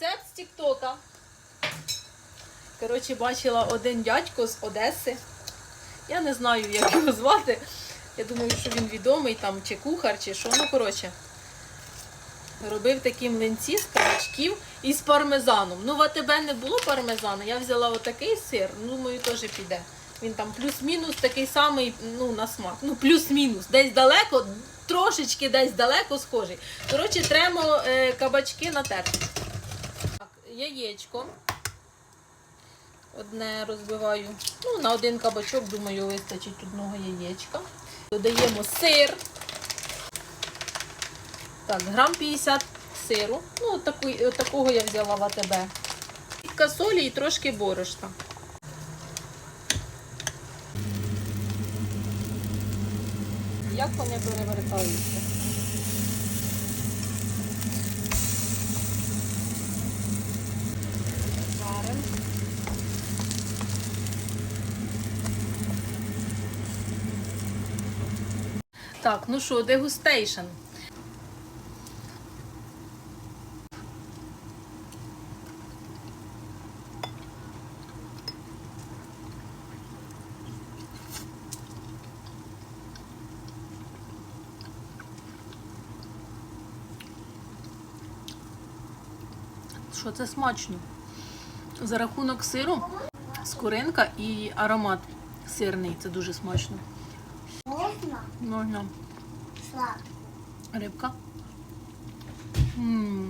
Рецепт з Тіктока. Коротше, бачила один дядько з Одеси. Я не знаю, як його звати. Я думаю, що він відомий там, чи кухар, чи що. Ну, коротше. Робив такі млинці з кабачків і з пармезаном. Ну, в АТБ не було пармезану, я взяла отакий сир, ну, думаю, теж піде. Він там плюс-мінус такий самий ну, на смак. Ну, плюс-мінус. Десь далеко, трошечки десь далеко схожий. Коротше, тремо е, кабачки натерти. Яєчко. Одне розбиваю. Ну, на один кабачок, думаю, вистачить одного яєчка. Додаємо сир. Так, грам 50 сиру. Ну, от такого я взяла в АТБ. Кілька солі і трошки борошна. Як вони перевертаються? Так, ну що, дегустейшн. Що це смачно? За рахунок сиру, скоринка і аромат сирний. Це дуже смачно. Можна Можна. сладко. Рибка. М,